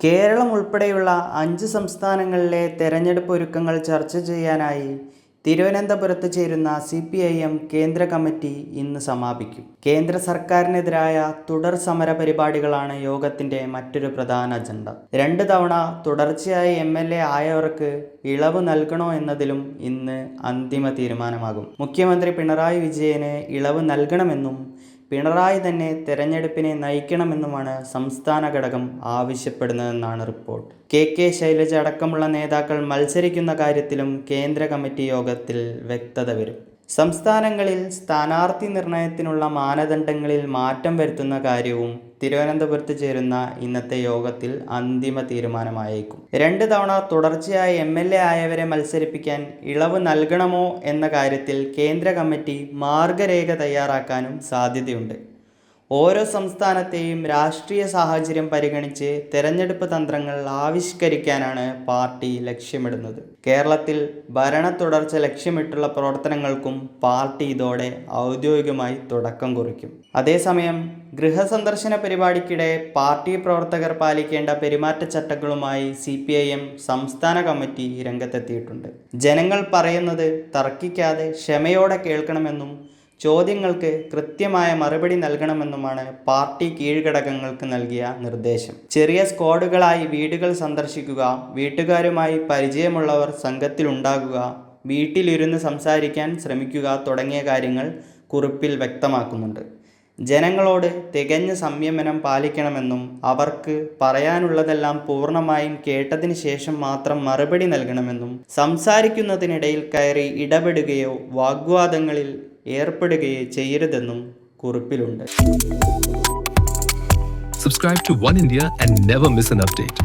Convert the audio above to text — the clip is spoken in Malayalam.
കേരളം ഉൾപ്പെടെയുള്ള അഞ്ച് സംസ്ഥാനങ്ങളിലെ തെരഞ്ഞെടുപ്പ് ഒരുക്കങ്ങൾ ചർച്ച ചെയ്യാനായി തിരുവനന്തപുരത്ത് ചേരുന്ന സി പി ഐ എം കേന്ദ്ര കമ്മിറ്റി ഇന്ന് സമാപിക്കും. കേന്ദ്ര സർക്കാരിനെതിരായ തുടർ സമര പരിപാടികളാണ് യോഗത്തിന്റെ മറ്റൊരു പ്രധാന അജണ്ട. രണ്ട് തവണ തുടർച്ചയായി എം എൽ എ ആയവർക്ക് ഇളവ് നൽകണോ എന്നതിലും ഇന്ന് അന്തിമ തീരുമാനമാകും. മുഖ്യമന്ത്രി പിണറായി വിജയന് ഇളവ് നൽകണമെന്നും പിണറായി തന്നെ തെരഞ്ഞെടുപ്പിനെ നയിക്കണമെന്നുമാണ് സംസ്ഥാന ഘടകം ആവശ്യപ്പെടുന്നതെന്നാണ് റിപ്പോർട്ട്. കെ കെ ശൈലജ അടക്കമുള്ള നേതാക്കൾ മത്സരിക്കുന്ന കാര്യത്തിലും കേന്ദ്ര കമ്മിറ്റി യോഗത്തിൽ വ്യക്തത വരും. സംസ്ഥാനങ്ങളിൽ സ്ഥാനാർത്ഥി നിർണയത്തിനുള്ള മാനദണ്ഡങ്ങളിൽ മാറ്റം വരുത്തുന്ന കാര്യവും തിരുവനന്തപുരത്ത് ചേരുന്ന ഇന്നത്തെ യോഗത്തിൽ അന്തിമ തീരുമാനമായേക്കും. രണ്ട് തവണ തുടർച്ചയായി എം എൽ എ ആയവരെ മത്സരിപ്പിക്കാൻ ഇളവ് നൽകണമോ എന്ന കാര്യത്തിൽ കേന്ദ്ര കമ്മിറ്റി മാർഗരേഖ തയ്യാറാക്കാനും സാധ്യതയുണ്ട്. ഓരോ സംസ്ഥാനത്തെയും രാഷ്ട്രീയ സാഹചര്യം പരിഗണിച്ച് തെരഞ്ഞെടുപ്പ് തന്ത്രങ്ങൾ ആവിഷ്കരിക്കാനാണ് പാർട്ടി ലക്ഷ്യമിടുന്നത്. കേരളത്തിൽ ഭരണ തുടർച്ച ലക്ഷ്യമിട്ടുള്ള പ്രവർത്തനങ്ങൾക്കും പാർട്ടി ഇതോടെ ഔദ്യോഗികമായി തുടക്കം കുറിക്കും. അതേസമയം ഗൃഹസന്ദർശന പരിപാടിക്കിടെ പാർട്ടി പ്രവർത്തകർ പാലിക്കേണ്ട പെരുമാറ്റച്ചട്ടങ്ങളുമായി സി പി ഐ എം സംസ്ഥാന കമ്മിറ്റി രംഗത്തെത്തിയിട്ടുണ്ട്. ജനങ്ങൾ പറയുന്നത് തർക്കിക്കാതെ ക്ഷമയോടെ കേൾക്കണമെന്നും ചോദ്യങ്ങൾക്ക് കൃത്യമായ മറുപടി നൽകണമെന്നുമാണ് പാർട്ടി കീഴ്ഘടകങ്ങൾക്ക് നൽകിയ നിർദ്ദേശം. ചെറിയ സ്ക്വാഡുകളായി വീടുകൾ സന്ദർശിക്കുക വീട്ടുകാരുമായി പരിചയമുള്ളവർ സംഘത്തിലുണ്ടാകുക വീട്ടിലിരുന്ന് സംസാരിക്കാൻ ശ്രമിക്കുക തുടങ്ങിയ കാര്യങ്ങൾ കുറിപ്പിൽ വ്യക്തമാക്കുന്നുണ്ട്. ജനങ്ങളോട് തികഞ്ഞ സംയമനം പാലിക്കണമെന്നും അവർക്ക് പറയാനുള്ളതെല്ലാം പൂർണമായും കേട്ടതിന് ശേഷം മാത്രം മറുപടി നൽകണമെന്നും സംസാരിക്കുന്നതിനിടയിൽ കയറി ഇടപെടുകയോ വാഗ്വാദങ്ങളിൽ ഏർപ്പെടുകയോ ചെയ്യരുതെന്നും കുറിപ്പിലുണ്ട് Subscribe to One India and never miss an update.